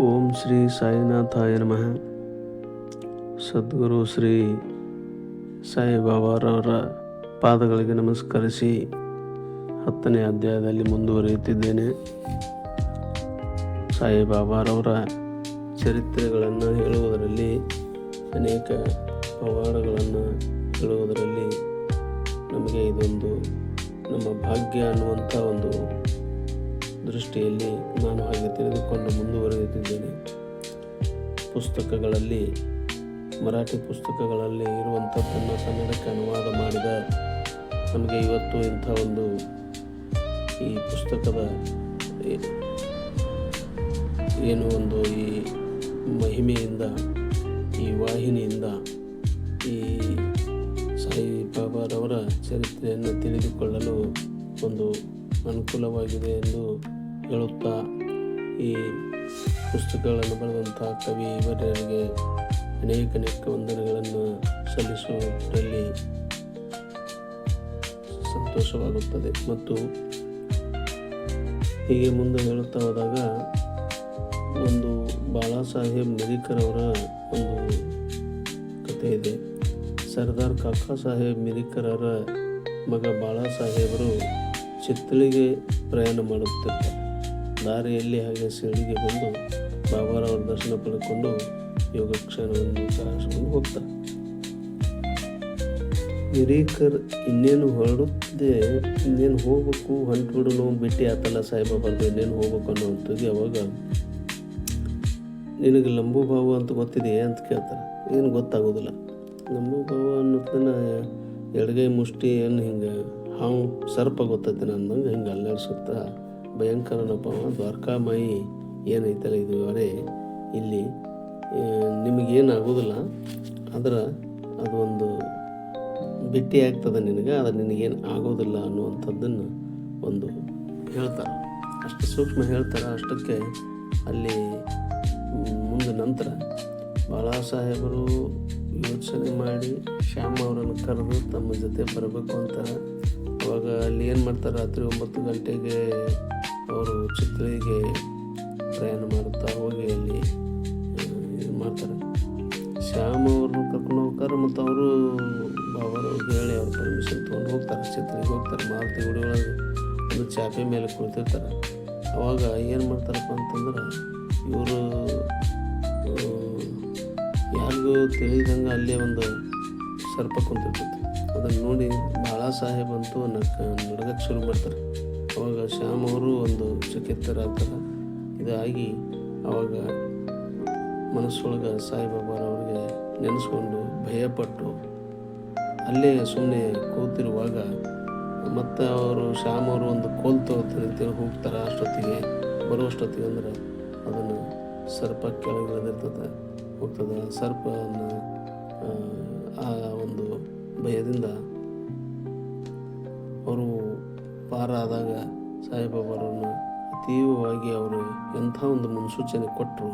ಓಂ ಶ್ರೀ ಸಾಯಿನಾಥಾಯ ನಮಃ. ಸದ್ಗುರು ಶ್ರೀ ಸಾಯಿಬಾಬಾರವರ ಪಾದಗಳಿಗೆ ನಮಸ್ಕರಿಸಿ ಹತ್ತನೇ ಅಧ್ಯಾಯದಲ್ಲಿ ಮುಂದುವರಿಯುತ್ತಿದ್ದೇನೆ. ಸಾಯಿಬಾಬಾರವರ ಚರಿತ್ರೆಗಳನ್ನು ಹೇಳುವುದರಲ್ಲಿ, ಅನೇಕ ಪವಾಡಗಳನ್ನು ಹೇಳುವುದರಲ್ಲಿ ನಮಗೆ ಇದೊಂದು ನಮ್ಮ ಭಾಗ್ಯ ಅನ್ನುವಂಥ ಒಂದು ದೃಷ್ಟಿಯಲ್ಲಿ ನಾನು ಹಾಗೆ ತಿಳಿದುಕೊಂಡು ಮುಂದುವರೆಯುತ್ತಿದ್ದೇನೆ ಪುಸ್ತಕಗಳಲ್ಲಿ, ಮರಾಠಿ ಪುಸ್ತಕಗಳಲ್ಲಿ ಇರುವಂಥದ್ದನ್ನು ಕನ್ನಡಕ್ಕೆ ಅನುವಾದ ಮಾಡಿದ ನಮಗೆ ಇವತ್ತು ಇಂಥ ಒಂದು ಈ ಪುಸ್ತಕದ ಏನು ಒಂದು ಈ ಮಹಿಮೆಯಿಂದ, ಈ ವಾಹಿನಿಯಿಂದ ಈ ಸಾಯಿ ಬಾಬಾರವರ ಚರಿತ್ರೆಯನ್ನು ತಿಳಿದುಕೊಳ್ಳಲು ಒಂದು ಅನುಕೂಲವಾಗಿದೆ ಎಂದು ಹೇಳುತ್ತಾ? ಈ ಪುಸ್ತಕಗಳನ್ನು ಬರೆದಂಥ ಕವಿ ಇವರಿಗೆ ಅನೇಕ ಅನೇಕ ವಂದನೆಗಳನ್ನು ಸಲ್ಲಿಸುವುದರಲ್ಲಿ ಸಂತೋಷವಾಗುತ್ತದೆ. ಮತ್ತು ಹೀಗೆ ಮುಂದೆ ಹೇಳುತ್ತಾ ಹೋದಾಗ, ಒಂದು ಬಾಳಾ ಸಾಹೇಬ್ ಮಿರಿಕರ್ ಅವರ ಒಂದು ಕಥೆ ಇದೆ. ಸರ್ದಾರ್ ಕಾಕಾ ಸಾಹೇಬ್ ಮಿರಿಕರರ ಮಗ ಬಾಳಾ ಸಾಹೇಬರು ಚಿತ್ತಳಿಗೆ ಪ್ರಯಾಣ ಮಾಡುತ್ತಿರ್ತಾರೆ ದಾರಿಯಲ್ಲಿ ಹಾಗೆ ಶಿರಡಿಗೆ ಬಂದು ಬಾಬಾರವರ ದರ್ಶನ ಪಡೆದುಕೊಂಡು ಯೋಗಕ್ಷರವನ್ನು ಸಾಗಿಸಿಕೊಂಡು ಹೋಗ್ತಾರೆ. ಹಿರೀಕರ್ ಇನ್ನೇನು ಹೊರಡುತ್ತೆ ಇನ್ನೇನು ಹೋಗ್ಬೇಕು? ಹೊಂಟ್ಬಿಡು ನಾವು ಬಿಟ್ಟಿ ಆತಲ್ಲ ಸಾಯಿಬಾಬಾರ್ದು, ಇನ್ನೇನು ಹೋಗ್ಬೇಕು ಅನ್ನೋವಂಥದ್ದು ಅವಾಗ ನಿನಗೆ ಲಂಬು ಭಾವ ಅಂತ ಗೊತ್ತಿದೆಯೇ ಅಂತ ಕೇಳ್ತಾರೆ. ಏನು ಗೊತ್ತಾಗೋದಿಲ್ಲ. ಲಂಬು ಭಾವ ಅನ್ನೋದನ್ನ ಎಡಗೈ ಮುಷ್ಟಿ ಏನು ಹಿಂಗೆ ಹಾವು ಸರ್ಪ ಗೊತ್ತೈತೆ ಅಂದಂಗೆ ಹಿಂಗೆ ಅಲ್ಲಾಡ್ಸುತ್ತಾ ಭಯಂಕರನಪ್ಪ ದ್ವಾರಕಾಮಾಯಿ ಏನೈತಲ್ಲ ಇದು ಅವರೇ ಇಲ್ಲಿ ನಿಮಗೇನಾಗೋದಿಲ್ಲ ಆದ್ರೆ ಅದು ಒಂದು ಭೇಟಿ ಆಗ್ತದೆ ನಿನಗೆ ಅದು ನಿನಗೇನು ಆಗೋದಿಲ್ಲ ಅನ್ನುವಂಥದ್ದನ್ನು ಒಂದು ಹೇಳ್ತಾರೆ. ಅಷ್ಟು ಸೂಕ್ಷ್ಮ ಹೇಳ್ತಾರೆ. ಅಷ್ಟಕ್ಕೆ ಅಲ್ಲಿ ಮುಂದೆ ನಂತರ ಬಾಳಾ ಸಾಹೇಬರು ಯೋಚನೆ ಮಾಡಿ ಶ್ಯಾಮ ಅವರನ್ನು ಕರೆದು ತಮ್ಮ ಜೊತೆ ಬರಬೇಕು ಅಂತಾರೆ. ಅವಾಗ ಅಲ್ಲಿ ಏನು ಮಾಡ್ತಾರೆ? ರಾತ್ರಿ ಒಂಬತ್ತು ಗಂಟೆಗೆ ಅವರು ಚಿತ್ರಿಗೆ ಪ್ರಯಾಣ ಮಾಡುತ್ತಾ ಹೋಗಿ ಅಲ್ಲಿ ಇದು ಮಾಡ್ತಾರೆ. ಶ್ಯಾಮ್ ಅವ್ರನ್ನ ಕರ್ಕೊಂಡು ಹೋಗ್ತಾರೆ ಮತ್ತು ಅವರು ಬಾಬಾರವ್ರಿಗೆ ಹೇಳಿ ಅವ್ರ ಪರ್ಮಿಷನ್ ತೊಗೊಂಡು ಹೋಗ್ತಾರೆ, ಚಿತ್ರಿಗೆ ಹೋಗ್ತಾರೆ. ಮಾರುತಿ ಗುಡಿ ಒಳಗೆ ಒಂದು ಚಾಪೆ ಮೇಲೆ ಕುಳಿತಿರ್ತಾರೆ. ಅವಾಗ ಏನು ಮಾಡ್ತಾರಪ್ಪ ಅಂತಂದ್ರೆ, ಇವರು ಯಾರಿಗೂ ತಿಳಿದಂಗೆ ಅಲ್ಲೇ ಒಂದು ಸರ್ಪ ಕುಂತಿರ್ತೈತಿ. ಅದನ್ನು ನೋಡಿ ಬಾಳಾ ಸಾಹೇಬ್ ಅಂತೂ ನಕ್ಕ ನಡಗಕ್ಕೆ ಶುರು ಮಾಡ್ತಾರೆ. ಅವಾಗ ಶ್ಯಾಮ್ ಅವರು ಒಂದು ಚಿಕಿತ್ಸರಾಗ್ತಾರೆ ಇದಾಗಿ ಅವಾಗ ಮನಸ್ಸೊಳಗೆ ಸಾಯಿಬಾಬಾರವ್ರಿಗೆ ನೆನೆಸ್ಕೊಂಡು ಭಯಪಟ್ಟು ಅಲ್ಲೇ ಸುಮ್ಮನೆ ಕೂತಿರುವಾಗ ಮತ್ತು ಅವರು ಶ್ಯಾಮ್ ಅವರು ಒಂದು ಕೋಲ್ ತಗೋತಾರೆ ಹೋಗ್ತಾರೆ ಅಷ್ಟೊತ್ತಿಗೆ. ಬರುವಷ್ಟೊತ್ತಿಗೆ ಅಂದ್ರೆ ಅದನ್ನು ಸರ್ಪ ಕೆಳಗೆ ಇಳಿದಿರ್ತದೆ ಹೋಗ್ತದೆ ಸರ್ಪ ಆ, ಆ ಒಂದು ಭಯದಿಂದ ಅವರು ಪಾರಾದಾಗ ಸಾಯಿಬಾಬಾರನ್ನು ಅತೀವವಾಗಿ ಅವರು ಎಂಥ ಒಂದು ಮುನ್ಸೂಚನೆ ಕೊಟ್ಟರು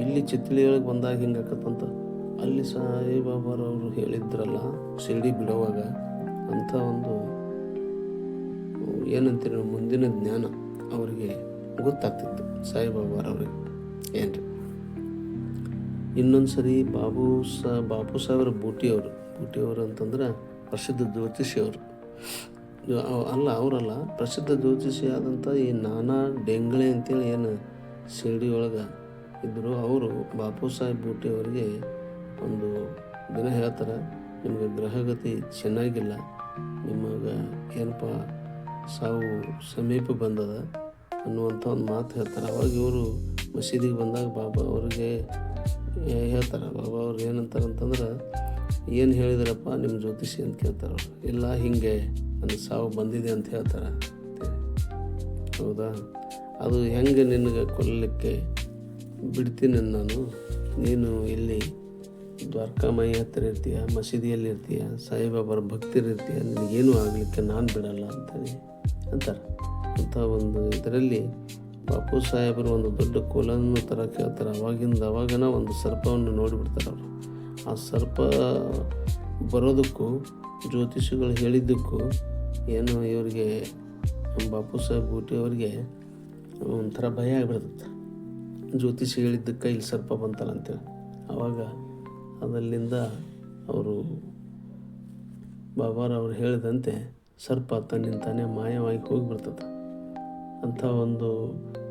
ಇಲ್ಲಿ ಚಿತ್ತಳಿಯೊಳಗೆ ಬಂದಾಗ ಹಿಂಗೆ ಆಕತ್ತಂತ ಅಲ್ಲಿ ಸಾಯಿಬಾಬಾರವರು ಹೇಳಿದ್ರಲ್ಲ, ಶಿರಡಿ ಬಿಡುವಾಗ ಅಂಥ ಒಂದು ಏನಂತೀರಿ ಮುಂದಿನ ಜ್ಞಾನ ಅವರಿಗೆ ಗೊತ್ತಾಗ್ತಿತ್ತು ಸಾಯಿಬಾಬಾರವ್ರಿಗೆ. ಏನ್ರಿ? ಇನ್ನೊಂದು ಸರಿ ಬಾಬು ಸಾ ಬಾಪು ಸಾಹೇಬ್ರ ಬೂಟಿಯವರು ಬೂಟಿಯವರು ಅಂತಂದ್ರೆ ಪ್ರಸಿದ್ಧ ಜ್ಯೋತಿಷಿ ಅವರು ಇವ- ಅವ- ಅಲ್ಲ, ಅವರಲ್ಲ. ಪ್ರಸಿದ್ಧ ಜ್ಯೋತಿಷಿ ಆದಂಥ ಈ ನಾನಾ ಡೆಂಗಳೆ ಅಂತೇಳಿ ಏನು ಶಿರಡಿ ಒಳಗೆ ಇದ್ದರು ಅವರು ಬಾಪು ಸಾಹೇಬ್ ಬೂಟಿ ಅವರಿಗೆ ಒಂದು ದಿನ ಹೇಳ್ತಾರೆ, ನಿಮಗೆ ಗ್ರಹಗತಿ ಚೆನ್ನಾಗಿಲ್ಲ. ನಿಮಗೆ ಏನಪ್ಪ, ಸಾವು ಸಮೀಪ ಬಂದದ ಅನ್ನುವಂಥ ಒಂದು ಮಾತು ಹೇಳ್ತಾರೆ. ಅವಾಗ ಇವರು ಮಸೀದಿಗೆ ಬಂದಾಗ ಬಾಬಾ ಅವರಿಗೆ ಹೇಳ್ತಾರೆ, ಬಾಬಾ ಅವ್ರು ಏನಂತಾರೆ ಅಂತಂದ್ರೆ ಏನು ಹೇಳಿದ್ರಪ್ಪ ನಿಮ್ಮ ಜ್ಯೋತಿಷಿ ಅಂತ ಕೇಳ್ತಾರೆ? ಇಲ್ಲ, ಹಿಂಗೆ ನನ್ನ ಸಾವು ಬಂದಿದೆ ಅಂತ ಹೇಳ್ತಾರೆ. ಹೌದಾ? ಅದು ಹೆಂಗೆ ನಿನಗೆ ಕೊಲ್ಲಲಿಕ್ಕೆ ಬಿಡ್ತೀನಿ ನಾನು? ನೀನು ಇಲ್ಲಿ ದ್ವಾರಕಾಮಾಯಿ ಹತ್ತಿರ ಇರ್ತೀಯ, ಮಸೀದಿಯಲ್ಲಿ ಇರ್ತೀಯ ಸಾಯಿಬಾಬಾರ ಭಕ್ತಿರು ಇರ್ತೀಯ? ನಿನಗೇನು ಆಗಲಿಕ್ಕೆ ನಾನು ಬಿಡಲ್ಲ ಅಂತೇಳಿ ಅಂತಾರೆ. ಅಂಥ ಒಂದು ಇದರಲ್ಲಿ ಬಾಪು ಸಾಹೇಬರು ಒಂದು ದೊಡ್ಡ ಕೋಲನ್ನು ಥರ ಕೇಳ್ತಾರೆ. ಅವಾಗಿಂದ ಅವಾಗನ ಒಂದು ಸರ್ಪವನ್ನು ನೋಡಿಬಿಡ್ತಾರೆ ಅವರು ಆ ಸರ್ಪ ಬರೋದಕ್ಕೂ, ಜ್ಯೋತಿಷಿಗಳು ಹೇಳಿದ್ದಕ್ಕೂ ಏನು ಇವರಿಗೆ ಬಾಪು ಸಾಹೇಬ್ ಬೂಟಿ ಅವರಿಗೆ ಒಂಥರ ಭಯ ಆಗಿಬಿಡ್ತೈತೆ ಜ್ಯೋತಿಷಿ ಹೇಳಿದ್ದಕ್ಕೆ ಇಲ್ಲಿ ಸರ್ಪ ಬಂತಲ್ಲ ಅಂತೇಳಿ. ಆವಾಗ ಅದಲ್ಲಿಂದ ಅವರು ಬಾಬಾರವರು ಹೇಳಿದಂತೆ ಸರ್ಪ ತನ್ನಿಂತಾನೆ ಮಾಯವಾಗಿ ಹೋಗಿಬಿಡ್ತದೆ. ಅಂಥ ಒಂದು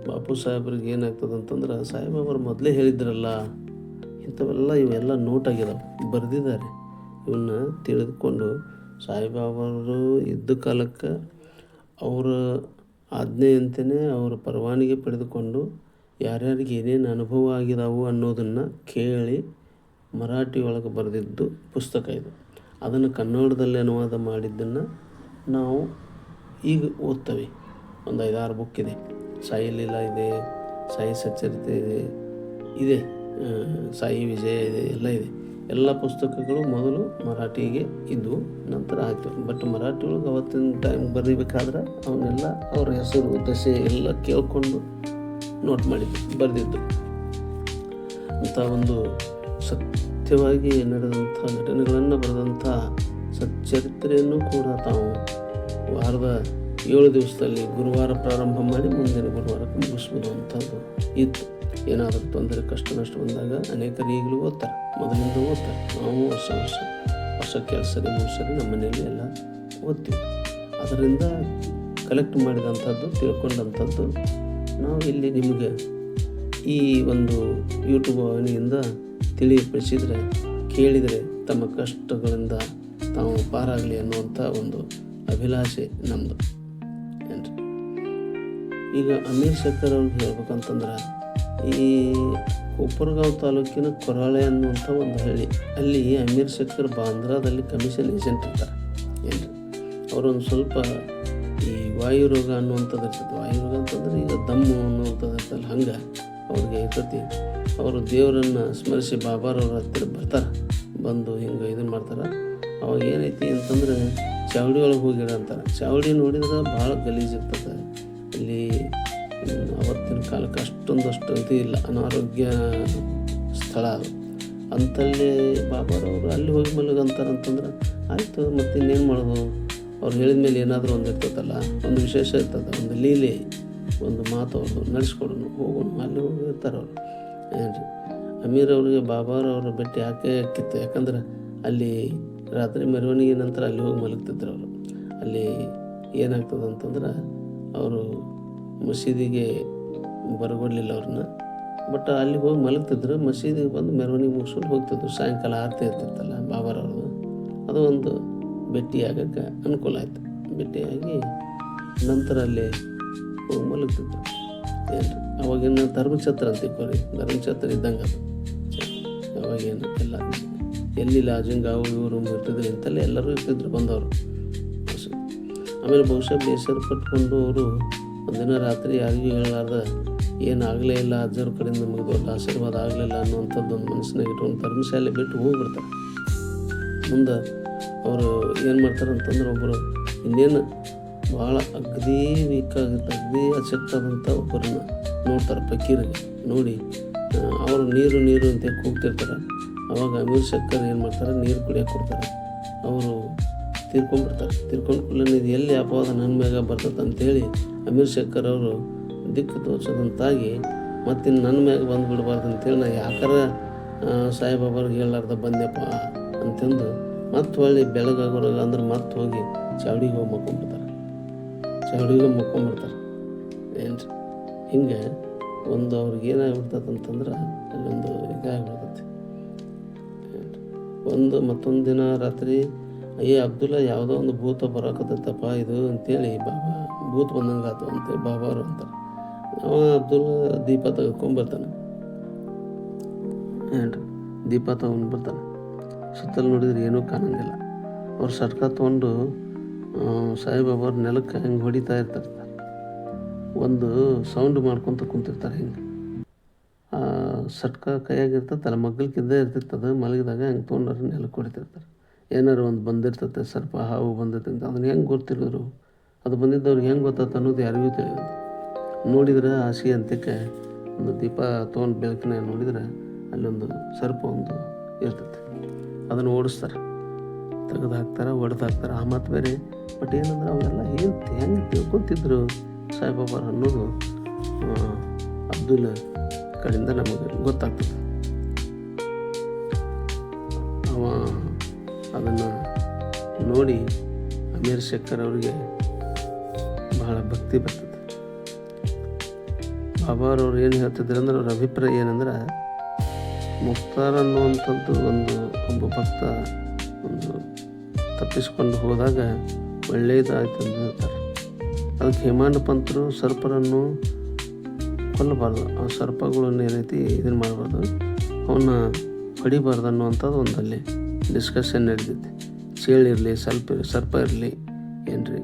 ಬಾಪು ಸಾಹೇಬ್ರಿಗೆ ಏನಾಗ್ತದೆ ಅಂತಂದ್ರೆ ಸಾಹೇಬಾಬರು ಮೊದಲೇ ಹೇಳಿದ್ರಲ್ಲ ಇಂಥವೆಲ್ಲ ಇವೆಲ್ಲ ನೋಟ್ ಆಗಿದಾವೆ ಬರೆದಿದ್ದಾರೆ. ಇವನ್ನ ತಿಳಿದುಕೊಂಡು ಸಾಯಿಬಾಬಾರು ಇದ್ದ ಕಾಲಕ್ಕೆ ಅವರ ಆಜ್ಞೆಯಂತೆಯೇ ಅವರ ಪರವಾನಗಿ ಪಡೆದುಕೊಂಡು ಯಾರ್ಯಾರಿಗೆ ಏನೇನು ಅನುಭವ ಆಗಿದಾವು ಅನ್ನೋದನ್ನು ಕೇಳಿ ಮರಾಠಿ ಒಳಗೆ ಬರೆದಿದ್ದು ಪುಸ್ತಕ ಇದು. ಅದನ್ನು ಕನ್ನಡದಲ್ಲಿ ಅನುವಾದ ಮಾಡಿದ್ದನ್ನು ನಾವು ಈಗ ಓದ್ತೇವೆ. ಒಂದು ಐದಾರು ಬುಕ್ ಇದೆ. ಸಾಯಿ ಲೀಲಾ ಇದೆ, ಸಾಯಿ ಸಚ್ಚರಿತೆ ಇದೆ ಇದೆ. ಸಾಯಿ ವಿಜಯ ಇದೆ, ಎಲ್ಲ ಇದೆ. ಎಲ್ಲ ಪುಸ್ತಕಗಳು ಮೊದಲು ಮರಾಠಿಗೆ ಇದ್ದವು ನಂತರ ಆಯಿತು ಬಟ್ ಮರಾಠಿ ಒಳಗೆ ಅವತ್ತಿನ ಟೈಮ್ ಬರೀಬೇಕಾದ್ರೆ ಅವನ್ನೆಲ್ಲ ಅವ್ರ ಹೆಸರು ದಶೆ ಎಲ್ಲ ಕೇಳ್ಕೊಂಡು ನೋಟ್ ಮಾಡಿದ್ದು, ಬರೆದಿದ್ದು. ಅಂಥ ಒಂದು ಸತ್ಯವಾಗಿ ನಡೆದಂಥ ಘಟನೆಗಳನ್ನು ಬರೆದಂಥ ಸಚ್ಚರಿತ್ರೆಯನ್ನು ಕೂಡ ತಾವು ವಾರದ ಏಳು ದಿವಸದಲ್ಲಿ ಗುರುವಾರ ಪ್ರಾರಂಭ ಮಾಡಿ ಮುಂದಿನ ಗುರುವಾರಕ್ಕೆ ಮುಗಿಸ್ಬೋದು ಅಂಥದ್ದು ಇತ್ತು. ಏನಾದರೂ ತೊಂದರೆ, ಕಷ್ಟ, ನಷ್ಟ ಬಂದಾಗ ಅನೇಕರು ಈಗಲೂ ಓದ್ತಾರೆ. ಮೊದಲಿಂದ ಓದ್ತಾರೆ. ನಾವು ವರ್ಷ ವರ್ಷ ವರ್ಷಕ್ಕೆ ಎರಡು ಸರಿ ನಮ್ಮ ಮನೆಯಲ್ಲಿ ಎಲ್ಲ ಓದ್ತೀವಿ. ಅದರಿಂದ ಕಲೆಕ್ಟ್ ಮಾಡಿದಂಥದ್ದು, ತಿಳ್ಕೊಂಡಂಥದ್ದು ನಾವು ಇಲ್ಲಿ ನಿಮಗೆ ಈ ಒಂದು ಯೂಟ್ಯೂಬ್ ವಾಹಿನಿಯಿಂದ ತಿಳಿಯಪಡಿಸಿದರೆ, ಕೇಳಿದರೆ ತಮ್ಮ ಕಷ್ಟಗಳಿಂದ ತಾವು ಪಾರಾಗಲಿ ಅನ್ನುವಂಥ ಒಂದು ಅಭಿಲಾಷೆ ನಮ್ಮದು ಏನ್ರಿ? ಈಗ ಅಮೀರ್ ಶಕ್ಕರ್ ಅವ್ರಿಗೆ ಹೇಳ್ಬೇಕಂತಂದ್ರೆ ಈ ಕೊಪ್ಪರಗಾಂವ್ ತಾಲೂಕಿನ ಕೊರಾಳೆ ಅನ್ನುವಂಥ ಒಂದು ಹಳ್ಳಿ. ಅಲ್ಲಿ ಅಮೀರ್ ಶಕ್ಕರ್ ಬಾಂದ್ರಾದಲ್ಲಿ ಕಮಿಷನ್ ಏಜೆಂಟ್ ಇರ್ತಾರೆ. ಏನು ಅವರೊಂದು ಸ್ವಲ್ಪ ಈ ವಾಯು ರೋಗ ಅನ್ನುವಂಥದ್ದು ಇರ್ತದೆ. ವಾಯು ರೋಗ ಅಂತಂದ್ರೆ ಈಗ ದಮ್ಮು ಅನ್ನುವಂಥದ್ದು ಇರ್ತಲ್ಲ ಹಂಗೆ ಅವ್ರಿಗೆ ಇರ್ತೈತಿ. ಅವರು ದೇವರನ್ನು ಸ್ಮರಿಸಿ ಬಾಬಾರವ್ರ ಹತ್ತಿರ ಬರ್ತಾರೆ. ಬಂದು ಹಿಂಗೆ ಇದನ್ನು ಮಾಡ್ತಾರೆ. ಅವಾಗ ಏನೈತಿ ಅಂತಂದ್ರೆ ಚಾವಡಿ ಒಳಗೆ ಹೋಗಿಡ ಅಂತಾರೆ. ಚಾವಡಿ ನೋಡಿದ್ರೆ ಭಾಳ ಗಲೀಜು ಇರ್ತದೆ. ಇಲ್ಲಿ ಅವತ್ತಿನ ಕಾಲಕ್ಕೆ ಅಷ್ಟೊಂದಷ್ಟು ಇದು ಇಲ್ಲ. ಅನಾರೋಗ್ಯ ಸ್ಥಳ ಅದು. ಅಂತಲ್ಲಿ ಬಾಬಾರವರು ಅಲ್ಲಿ ಹೋಗಿ ಮಲಗಂತಾರೆ ಅಂತಂದ್ರೆ, ಆಯಿತು, ಮತ್ತು ಇನ್ನೇನು ಮಾಡೋದು? ಅವ್ರು ಹೇಳಿದ ಮೇಲೆ ಏನಾದರೂ ಒಂದು ಇರ್ತದಲ್ಲ ಒಂದು ವಿಶೇಷ ಇರ್ತದೆ, ಒಂದು ಲೀಲೆ, ಒಂದು ಮಾತು ಅವ್ರದ್ದು ನಡೆಸ್ಕೊಡೋಣ, ಹೋಗೋಣ, ಅಲ್ಲಿ ಹೋಗಿ ಇರ್ತಾರೆ ಅವರು. ಏನ್ರಿ? ಅಮೀರ್ ಅವ್ರಿಗೆ ಬಾಬಾರವ್ರ ಭೇಟಿ ಯಾಕೆ ಆಕಿತ್ತು ಯಾಕಂದ್ರೆ ಅಲ್ಲಿ ರಾತ್ರಿ ಮೆರವಣಿಗೆ ನಂತರ ಅಲ್ಲಿ ಹೋಗಿ ಮಲಗ್ತಿದ್ರು ಅವರು. ಅಲ್ಲಿ ಏನಾಗ್ತದೆ ಅಂತಂದ್ರೆ, ಅವರು ಮಸೀದಿಗೆ ಬರಗೊಡ್ಲಿಲ್ಲ ಅವ್ರನ್ನ. ಬಟ್ ಅಲ್ಲಿ ಹೋಗಿ ಮಲಗ್ತಿದ್ರು. ಮಸೀದಿಗೆ ಬಂದು ಮೆರವಣಿಗೆ ಮುಗಿಸ್ಕೊಂಡು ಹೋಗ್ತಿದ್ರು. ಸಾಯಂಕಾಲ ಆರತಿ ಇರ್ತಿರ್ತಲ್ಲ ಬಾಬಾರವ್ರದ್ದು. ಅದು ಒಂದು ಭೇಟಿ ಆಗಕ್ಕೆ ಅನುಕೂಲ ಆಯಿತು. ಭೇಟಿಯಾಗಿ ನಂತರ ಅಲ್ಲಿ ಹೋಗಿ ಮಲಗ್ತಿದ್ರು. ಏನು ಅವಾಗಿನ ಧರ್ಮಛತ್ರ ಅಂತ ಇಕ್ಕೋರಿ? ಧರ್ಮಛತ್ರ ಇದ್ದಂಗೆ ಅದು. ಅವಾಗೇನು ಎಲ್ಲ ಎಲ್ಲಿ ಲಾಜಿಂಗ್ ಅವು ಇವರು ಇರ್ತಿದ್ರು ಇಂತಲ್ಲೇ ಎಲ್ಲರೂ ಇರ್ತಿದ್ರು, ಬಂದವರು. ಆಮೇಲೆ ಬಹುಶಃ ಬೇಸರ ಪಟ್ಕೊಂಡು ಅವರು ಒಂದಿನ ರಾತ್ರಿ ಯಾರಿಗೂ ಹೇಳಲಾರ್ದ ಏನಾಗಲೇ ಇಲ್ಲ, ಅಜ್ಜರ ಕಡೆಯಿಂದ ನಮಗೆ ದೊಡ್ಡ ಆಶೀರ್ವಾದ ಆಗಲಿಲ್ಲ ಅನ್ನುವಂಥದ್ದು ಒಂದು ಮನಸ್ಸಿನಾಗ ಇಟ್ಕೊಂಡು ಧರ್ಮಶಾಲೆ ಬಿಟ್ಟು ಹೋಗ್ಬಿಡ್ತಾರೆ. ಮುಂದೆ ಅವರು ಏನು ಮಾಡ್ತಾರೆ ಅಂತಂದ್ರೆ ಒಬ್ಬರು ಇನ್ನೇನು ಭಾಳ ಅಗ್ದಿ ವೀಕ್ ಅಗ್ದಿ ಅಶಕ್ತಾದಂಥ ಒಬ್ಬರನ್ನ ನೋಡ್ತಾರೆ ಫಕೀರಿಗೆ. ನೋಡಿ ಅವರು ನೀರು ನೀರು ಅಂತ ಕೂಗ್ತಿರ್ತಾರೆ. ಅವಾಗ ಅಮೀರ್ ಶಕ್ಕರ್ ಏನು ಮಾಡ್ತಾರೆ, ನೀರು ಕುಡಿಯೋಕೆ ಕೊಡ್ತಾರೆ. ಅವರು ತೀರ್ಕೊಂಡ್ಬಿಡ್ತಾರೆ. ತೀರ್ಕೊಂಡು ಕೂಡಲೇ ಇದು ಎಲ್ಲಿ ಅಪವಾದ ನನ್ನ ಮ್ಯಾಗ ಬರ್ತದೆ ಅಂತೇಳಿ ಅಮೀರ್ ಶೇಖರ್ ಅವರು ದಿಕ್ಕು ತೋಚದಂತಾಗಿ ಮತ್ತಿನ್ನು ನನ್ನ ಮ್ಯಾಗೆ ಬಂದು ಬಿಡಬಾರ್ದು ಅಂತೇಳಿ ನಾ ಯಾಕಾರ ಸಾಯಿಬಾಬಾರ್ಗೆ ಹೇಳಾರ್ದ ಬಂದೆಪ್ಪ ಅಂತಂದು ಮತ್ತೆ ಹೊಳ್ಳಿ ಬೆಳಗಾಗೋರಾಗ ಅಂದ್ರೆ ಮತ್ತೆ ಹೋಗಿ ಚಾವಡಿಗೆ ಹೋಗಿ ಮಕ್ಕೊಂಡ್ಬಿಡ್ತಾರೆ ಚಾವಡಿಗೆ ಹೋಗಿ ಮಕ್ಕೊಂಡ್ಬಿಡ್ತಾರೆ ರೀ? ಹಿಂಗೆ ಒಂದು ಅವ್ರಿಗೆ ಏನಾಗ್ಬಿಡ್ತದೆ ಅಂತಂದ್ರೆ ಅಲ್ಲೊಂದು ಇದಾಗ್ಬಿಡ್ತೈತಿ? ಒಂದು ಮತ್ತೊಂದು ದಿನ ರಾತ್ರಿ ಅಯ್ಯೇ ಅಬ್ದುಲ್ಲಾ, ಯಾವುದೋ ಒಂದು ಭೂತ ಬರಕತ್ತಪ್ಪ ಇದು ಅಂತೇಳಿ ಬಾಬಾ, ಭೂತ ಬಂದಂಗೆ ಆತು ಅಂತೇಳಿ ಬಾಬಾರು ಅಂತಾರೆ. ಅವ ಅಬ್ದುಲ್ಲಾ ದೀಪ ತೆಗೆದ್ಕೊಂಡ್ಬರ್ತಾನೆ. ಏನ್ರಿ? ದೀಪ ತೊಗೊಂಡು ಬರ್ತಾನೆ ಸುತ್ತಲೂ ನೋಡಿದ್ರೆ ಏನೂ ಕಾಣಂಗಿಲ್ಲ. ಅವ್ರು ಸಟ್ಕ ತೊಗೊಂಡು ಸಾಯಿಬಾಬಾರು ನೆಲಕ್ಕೆ ಹಿಂಗೆ ಹೊಡಿತಾ ಇರ್ತಾರೆ. ಒಂದು ಸೌಂಡ್ ಮಾಡ್ಕೊತ ಕುಂತಿರ್ತಾರೆ ಹಿಂಗೆ. ಸಟ್ಕ ಕೈಯಾಗಿರ್ತೈತಲ್ಲ ಮಗ್ಗಲ್ಕಿದ್ದೇ ಇರ್ತಿರ್ತದೆ ಮಲಗಿದಾಗ ಹಂಗೆ ತೊಗೊಂಡ್ರೆ ನೆಲಕ್ಕೆ ಹೊಡಿತಿರ್ತಾರೆ. ಏನಾರು ಒಂದು ಬಂದಿರ್ತತೆ, ಸರ್ಪ ಹಾವು ಬಂದೈತೆ ಅಂತ ಅದನ್ನ ಹೆಂಗೆ ಗೊತ್ತಿರೋರು ಅದು ಬಂದಿದ್ದವ್ರಿಗೆ ಹೆಂಗೆ ಗೊತ್ತಾತ ಅನ್ನೋದು ಯಾರಿಗೂ ತಿಳಿಯೋದು ನೋಡಿದ್ರೆ ಹಸಿ ಅಂತಕ್ಕೆ ಒಂದು ದೀಪ ತೊಗೊಂಡು ಬೆಳಕಿನ ನೋಡಿದ್ರೆ ಅಲ್ಲೊಂದು ಸರ್ಪ ಒಂದು ಇರ್ತೈತೆ. ಅದನ್ನು ಓಡಿಸ್ತಾರೆ. ತೆಗೆದು ಹಾಕ್ತಾರೆ, ಒಡೆದು ಹಾಕ್ತಾರೆ. ಆ ಮಾತು ಬೇರೆ. ಬಟ್ ಏನಂದ್ರೆ ಅವೆಲ್ಲ ಏನು ಹೆಂಗೆ ತಿಳ್ಕೊತಿದ್ರು ಸಾಯಿಬಾಬಾರು ಅನ್ನೋದು ಅಬ್ದುಲ್ ಕಡೆಯಿಂದ ನಮಗೆ ಗೊತ್ತಾಗ್ತದೆ. ನೋಡಿ ಅಮೀರ್ ಶೇಖರ್ ಅವರಿಗೆ ಬಹಳ ಭಕ್ತಿ ಬರ್ತದೆ. ಬಾಬಾರವ್ರು ಏನು ಹೇಳ್ತಿದ್ರು ಅಂದ್ರೆ ಅವ್ರ ಅಭಿಪ್ರಾಯ ಏನಂದ್ರೆ, ಮುಕ್ತಾರ್ ಅನ್ನುವಂಥದ್ದು ಒಂದು ಒಬ್ಬ ಭಕ್ತ ಒಂದು ತಪ್ಪಿಸಿಕೊಂಡು ಹೋದಾಗ ಒಳ್ಳೆಯದಾಯ್ತು ಅಂತ ಹೇಳ್ತಾರೆ. ಅದಕ್ಕೆ ಹೇಮಾಂಡ ಪಂತರು, ಸರ್ಪರನ್ನು ಕೊಲ್ಲಬಾರ್ದು. ಆ ಸರ್ಪಗಳನ್ನು ಏನೈತಿ ಇದನ್ನು ಮಾಡಬಾರ್ದು. ಅವನ್ನ ಹೊಡಿಬಾರ್ದು ಅನ್ನುವಂಥದ್ದು ಒಂದಲ್ಲಿ ಡಿಸ್ಕಷನ್ ನಡೆದಿದೆ. ಚೇಳಿರಲಿ ಸ್ವಲ್ಪ ಸರ್ಪ ಇರಲಿ ಏನ್ರಿ?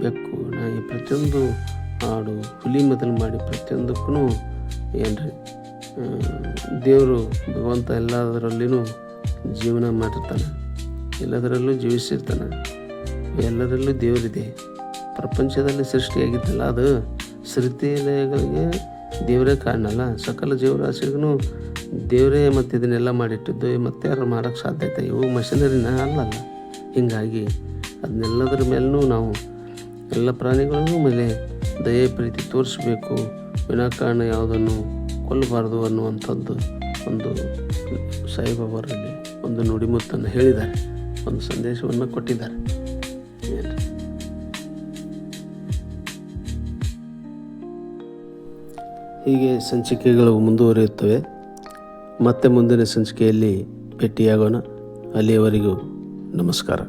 ಬೆಕ್ಕು, ನಾಯಿ, ಪ್ರತಿಯೊಂದು ಆಡು ಹುಲಿ ಮೊದಲು ಮಾಡಿ ಪ್ರತಿಯೊಂದಕ್ಕೂ ಏನ್ರಿ? ದೇವರು, ಭಗವಂತ ಎಲ್ಲದರಲ್ಲಿನೂ ಜೀವನ ಮಾಡಿರ್ತಾನೆ. ಎಲ್ಲದರಲ್ಲೂ ಜೀವಿಸಿರ್ತಾನೆ. ಎಲ್ಲದರಲ್ಲೂ ದೇವರಿದೆ. ಪ್ರಪಂಚದಲ್ಲಿ ಸೃಷ್ಟಿಯಾಗಿದ್ದಲ್ಲ ಅದು. ಸೃಷ್ಟಿಗಳಿಗೆ ದೇವರೇ ಕಾರಣ ಅಲ್ಲ. ಸಕಲ ಜೀವರಾಶಿಗೂ ದೇವರೇ ಮತ್ತು ಇದನ್ನೆಲ್ಲ ಮಾಡಿಟ್ಟಿದ್ದು ಮತ್ತೆ ಯಾರು ಮಾಡೋಕ್ಕೆ ಸಾಧ್ಯತೆ? ಇವು ಮಷಿನರಿನ ಅಲ್ಲಲ್ಲ ಹೀಗಾಗಿ ಅದನ್ನೆಲ್ಲದರ ಮೇಲೂ ನಾವು ಎಲ್ಲ ಪ್ರಾಣಿಗಳನ್ನೂ ಮೇಲೆ ದಯೆ, ಪ್ರೀತಿ ತೋರಿಸಬೇಕು. ವಿನಾಕಾರಣ ಯಾವುದನ್ನು ಕೊಲ್ಲಬಾರದು ಅನ್ನುವಂಥದ್ದು ಒಂದು ಸಾಯಿಬಾಬಾರಲ್ಲಿ ಒಂದು ನುಡಿಮುತ್ತನ್ನು ಹೇಳಿದ್ದಾರೆ. ಒಂದು ಸಂದೇಶವನ್ನು ಕೊಟ್ಟಿದ್ದಾರೆ? ಹೀಗೆ ಸಂಚಿಕೆಗಳು ಮುಂದುವರಿಯುತ್ತವೆ. ಮತ್ತೆ ಮುಂದಿನ ಸಂಚಿಕೆಯಲ್ಲಿ ಭೇಟಿಯಾಗೋಣ. ಅಲ್ಲಿಯವರೆಗೂ ನಮಸ್ಕಾರ